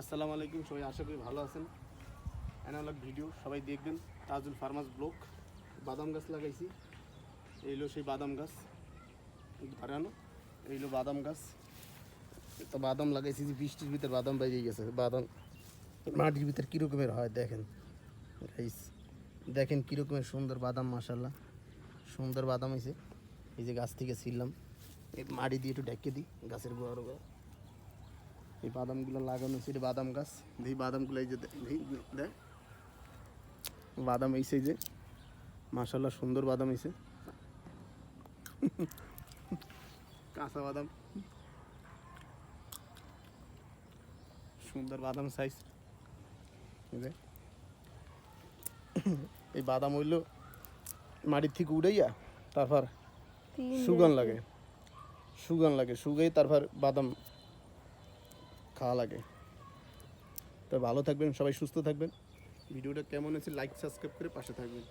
আসসালামু আলাইকুম, সবাই আশা করি ভালো আছেন। অ্যানালগ ভিডিও সবাই দেখবেন। তাজুল ফার্মাস ব্লক বাদাম গাছ লাগাইছি। এই হলো সেই বাদাম গাছ, ধরানো। এই হলো বাদাম গাছ। তো বাদাম লাগাইছি যে বৃষ্টির ভিতর বাদাম বেরিয়ে গেছে। বাদাম মাটির ভিতর কীরকমের হয় দেখেন। গাইস দেখেন কীরকমের সুন্দর বাদাম মাসাল্লাহ সুন্দর বাদাম হয়েছে এই যে গাছ থেকে ছিললাম মাটি দিয়ে একটু ঢেকে দিই, গাছের গোড়ার গোড়া এই বাদামগুলো লাগানো ছিল বাদাম গাছ। দেখি বাদামগুলো এই যে দেখ বাদাম এই যে মাসাল্লাহ সুন্দর বাদাম হয়েছে কাঁচা বাদাম। সুন্দর বাদাম সাইজ এই বাদাম হইল মাটির থেকে উড়াইয়া তারপর সুগান লাগে। সুগান লাগে। সুগাই তারপর বাদাম খাওয়া লাগে। তো ভালো থাকবেন, সবাই সুস্থ থাকবেন। ভিডিওটা কেমন আছে লাইক সাবস্ক্রাইব করে পাশে থাকবেন।